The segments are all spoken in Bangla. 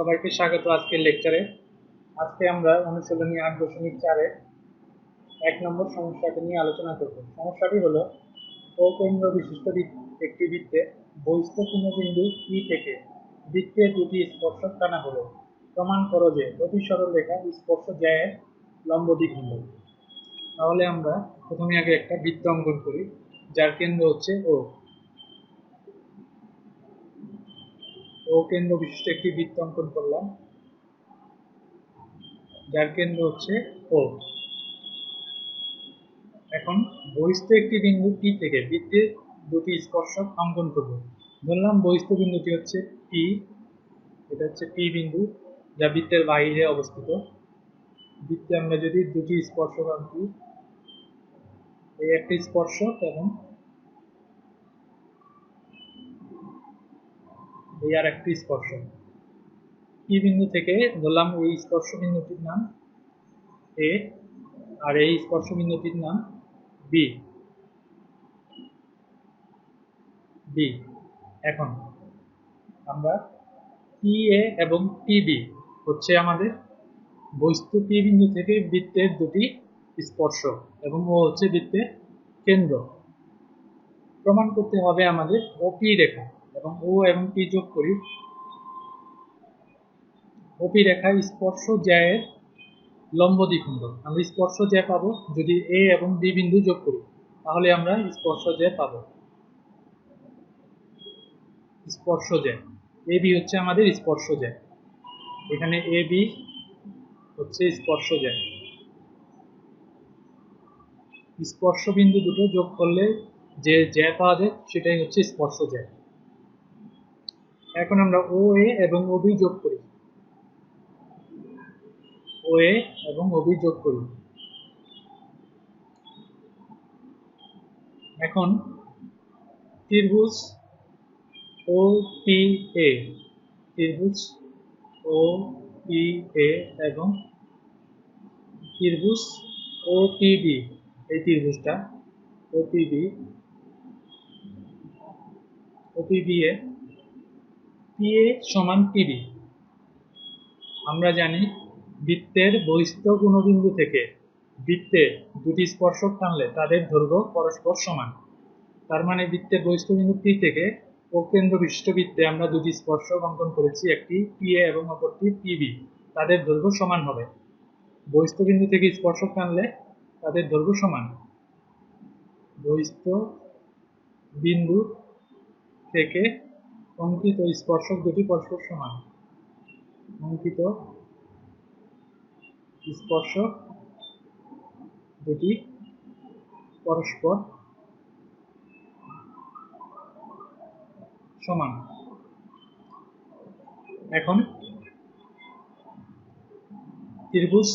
সবাইকে স্বাগত আজকের লেকচারে আজকে আমরা অনুশীলনী আট দশমিক চারে এক নম্বর সমস্যাটি নিয়ে আলোচনা করব। সমস্যাটি হলো কেন্দ্র বিশিষ্ট একটি বৃত্তে বহিস্থ বিন্দু ই থেকে বৃত্তে দুটি স্পর্শক টানা হলো। প্রমাণ করো যে প্রতি সরল রেখা স্পর্শ জ্যায়ের লম্ব দিক হল তাহলে আমরা প্রথমে আগে একটা বৃত্ত অঙ্কন করি, যার কেন্দ্র হচ্ছে ও ও কেন্দ্র বিশিষ্ট একটি বৃত্ত অঙ্কন করলাম, যার কেন্দ্র হচ্ছে ও এখন বহিস্থ একটি বিন্দু পি থেকে বৃত্তের দুটি স্পর্শক অঙ্কন করব। ধরলাম বহিস্থ বিন্দুটি হচ্ছে পি এটা হচ্ছে পি বিন্দু যা বৃত্তের বাইরে অবস্থিত। বৃত্তে আমরা যদি দুটি স্পর্শক আঁকি, এই একটি স্পর্শক এবং এই আর একটি স্পর্শক পি বিন্দু থেকে ধরলাম এই স্পর্শ বিন্দুটির নাম? এ। আর এই স্পর্শ বিন্দুটির নাম? বি। বি। এখন আমরা টি এ এবং টি বি হচ্ছে আমাদের বস্তু পি বিন্দু থেকে বৃত্তের দুটি স্পর্শ এবং ও হচ্ছে বৃত্তের কেন্দ্র। প্রমাণ করতে হবে আমাদের ও পি রেখা। এবং ও এবং পি যোগ করি। ওপি রেখা স্পর্শ জ্যায়ের লম্ব দ্বিখণ্ড। আমরা স্পর্শ জ্যা পাবো যদি এ এবং বি বিন্দু যোগ করি, তাহলে আমরা স্পর্শ জ্যা পাবো। স্পর্শ জ্যা। এ বি হচ্ছে আমাদের স্পর্শ জ্যা। এখানে এ বি হচ্ছে স্পর্শ জ্যা। স্পর্শ বিন্দু দুটো যোগ করলে যে জ্যা পাওয়া যায়, সেটাই হচ্ছে স্পর্শ জ্যা। এখন আমরা এ এবং বি যোগ করি। এ এবং বি যোগ করি। এখন ত্রিভুজ এ ত্রিভুজ এ এবং ত্রিভুজ বি এই ত্রিভুজটা P B A P A সমান পিবি আমরা জানি বৃত্তের বহিস্থ গুণবিন্দু থেকে বৃত্তে দুটি স্পর্শক টানলে তাদের দৈর্ঘ্য পরস্পর সমান। তার মানে বৃত্তের বহিস্থ বিন্দু পি থেকে ও কেন্দ্র বিশিষ্ট বৃত্তে আমরা দুটি স্পর্শক অঙ্কন করেছি, একটি পি এ এবং অপরটি পিবি তাদের দৈর্ঘ্য সমান হবে। বহিস্থ বিন্দু থেকে স্পর্শক টানলে তাদের দৈর্ঘ্য সমান। বহিস্থ বিন্দু থেকে অঙ্কিত স্পর্শক দুটি পরস্পর সমান। অঙ্কিত স্পর্শক দুটি পরস্পর সমান। এখন ত্রিভুজ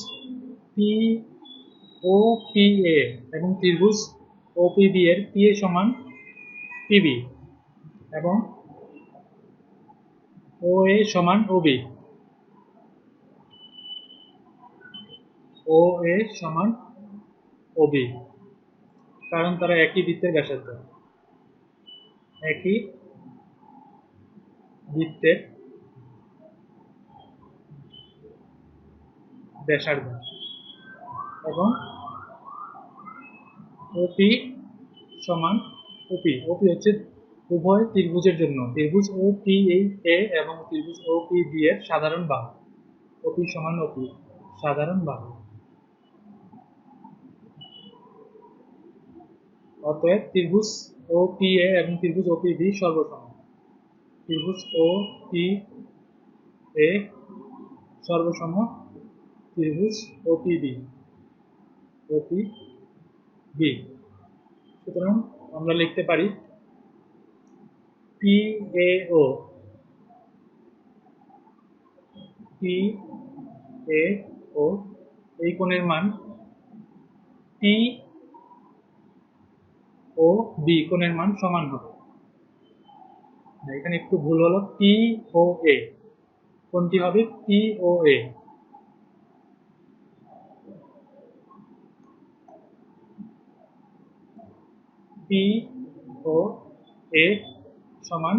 পি ও পি এ এবং ত্রিভুজ ও পি বি এর পি এ সমান পিবি এবং ও এ সমান ও বি। ও এ সমান ও কারণ তারা একই বৃত্তের ব্যাসার্ধ। একই বৃত্তের ব্যাসার্ধ। এবং ওপি সমান ওপি ওপি হচ্ছে উভয় ত্রিভুজের জন্য, ত্রিভুজ ও পি এ এবং ত্রিভুজ ও পি বি এর সাধারণ বাহু। ওপি সমান ওপি সাধারণ বাহু। অতএব ত্রিভুজ ও পি এ এবং ত্রিভুজ ও পি বি সর্বসম ত্রিভুজ ও পি এ সর্বসম, ত্রিভুজ ও পি বি ও পি বি সুতরাং আমরা লিখতে পারি এ ও এই কোণের মান বি কোণের মান সমান হবে। এখানে একটু ভুল হলো। এ কোনটি হবে? ও এ সমান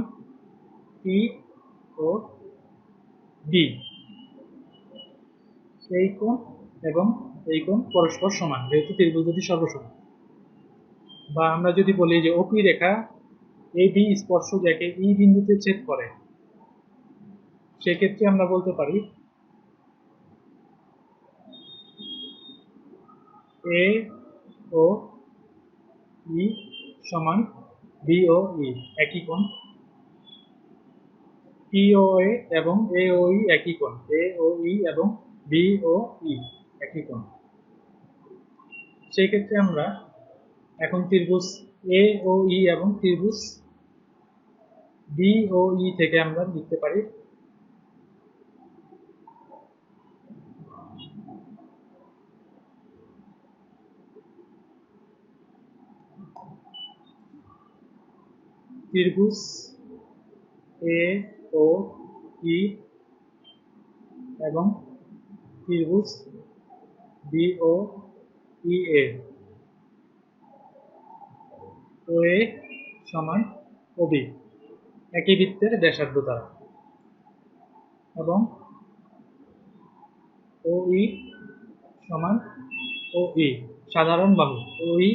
পি ও বি এই কোণ এবং এই কোণ পরস্পর সমান, যেহেতু ত্রিভুজ দুটি সর্বসমান। বা আমরা যদি বলি যে ওপি রেখা এই বি স্পর্শ যাকে ই বিন্দুতে ছেদ করে, সেক্ষেত্রে আমরা বলতে পারি এ ও ই সমান বি ও ই একই কোণ। পি ও এ এবং এ ও ই একই কোণ। এ ও ই এবং বি ও ই একই কোণ। সেই ক্ষেত্রে আমরা এখন ত্রিভুজ এ ও ই এবং ত্রিভুজ বি ও ই থেকে আমরা লিখতে পারি ত্রিভুজ এ ও ই এবং ত্রিভুজ বি ও ই এ ও এ সমান ওবি একই বৃত্তের ব্যাসার্ধ দ্বারা। এবং ও ই সমান ও ই সাধারণ বাহু। ও ই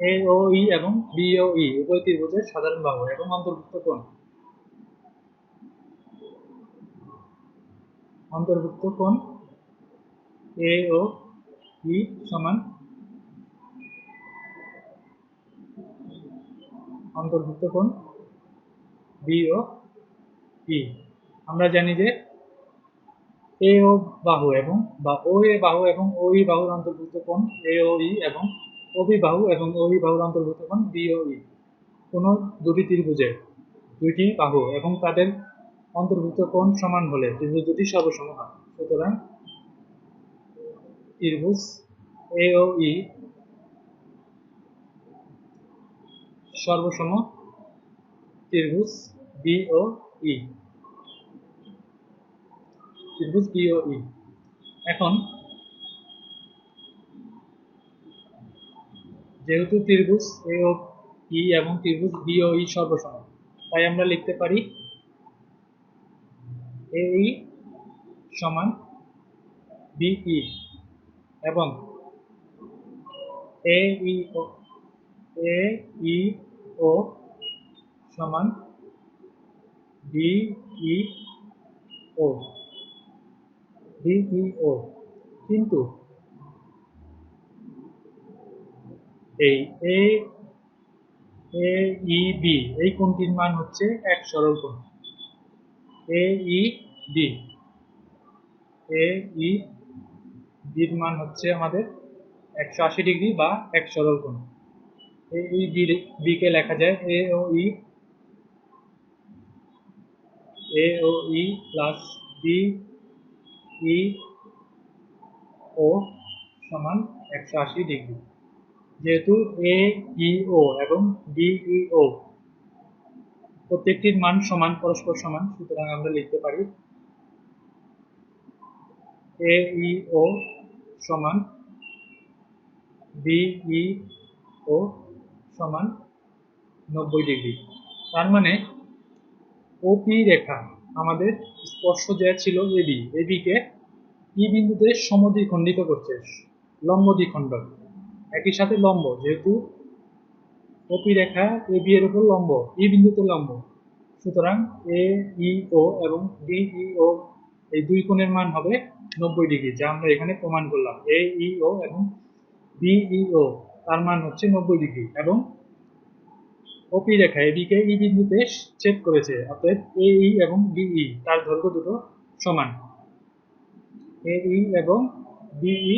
এ ও ই এবং বি ও ই উভয় ত্রিভুজের সাধারণ বাহু এবং অন্তর্ভুক্ত কোণ। অন্তর্ভুক্ত কোণ এ ও ই সমান অন্তর্ভুক্ত কোণ বি ও ই আমরা জানি যে এ ও বাহু এবং বা ও এ বাহু এবং ও ই বাহুর অন্তর্ভুক্ত কোণ এ ও ই এবং ওবি বাহু এবং ও ই বাহুর অন্তর্ভুক্ত কোণ বি ও কোনো দুটি ত্রিভুজের, দুইটি বাহু এবং তাদের অন্তর্ভুক্ত কোণ সমান হলে ত্রিভুজ দুটি সর্বসম হয়। সুতরাং ত্রিভুজ এ ও ই সর্বসম ত্রিভুজ বি ও ই ত্রিভুজ বি ও ই এখন যেহেতু ত্রিভুজ এ ও ই এবং ত্রিভুজ বি ও ই সর্বসম তাই আমরা লিখতে পারি এ ই সমান বিই এবং এ ই ও এ ই ও সমান বিই ও বিই ও কিন্তু এই এ এ ই বি এই কোণটির মান হচ্ছে এক সরল কোণ। এ ই বি এ ই বির মান হচ্ছে আমাদের একশো আশি ডিগ্রি বা এক সরল কোণ। এ ই বি কে লেখা যায় এ ও ই এ ও ই প্লাস বি ই ও সমান একশো আশি ডিগ্রি। যেহেতু এ ই ও এবং ডিই ও প্রত্যেকটির মান সমান, পরস্পর সমান, সুতরাং আমরা লিখতে পারি এ ই ও সমান বিই ও সমান নব্বই ডিগ্রি। তার মানে ওপি রেখা আমাদের স্পর্শ যা ছিল এবি এবিকে ই বিন্দুতে সমদ্বিখণ্ডিত করছে, লম্ব দ্বিখণ্ডক। একই সাথে লম্ব, যেহেতু ওপি রেখা এ বি এর উপর লম্ব, ই বিন্দুতে লম্ব। সুতরাং এ, ই, ও এবং ডিই ও এই দুই কোণের মান হবে নব্বই ডিগ্রি, যা আমরা এখানে প্রমাণ করলাম। এ, ই, ও এবং ডিই ও, তার মান হচ্ছে নব্বই ডিগ্রি এবং ওপি রেখা এদিকে ই বিন্দুতে ছেদ করেছে, অতএব এ, ই এবং ডিই তার দৈর্ঘ্য দুটো সমান। এ, ই এবং ডিই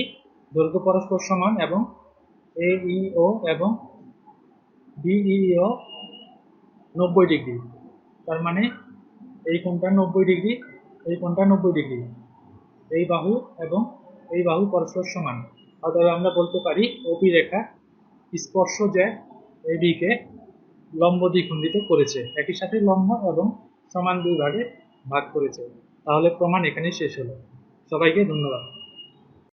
দৈর্ঘ্য পরস্পর সমান এবং ও এবং ডিই ও নব্বই ডিগ্রি। তার মানে এই কোণটা নব্বই ডিগ্রি, এই কোণটা নব্বই ডিগ্রি। এই বাহু এবং এই বাহু পরস্পর সমান। অতএব আমরা বলতে পারি ওপি রেখা স্পর্শ যে এবিকে লম্ব দ্বিখণ্ডিত করেছে, একই সাথে লম্ব এবং সমান দুই ভাগে ভাগ করেছে। তাহলে প্রমাণ এখানেই শেষ হলো। সবাইকে ধন্যবাদ।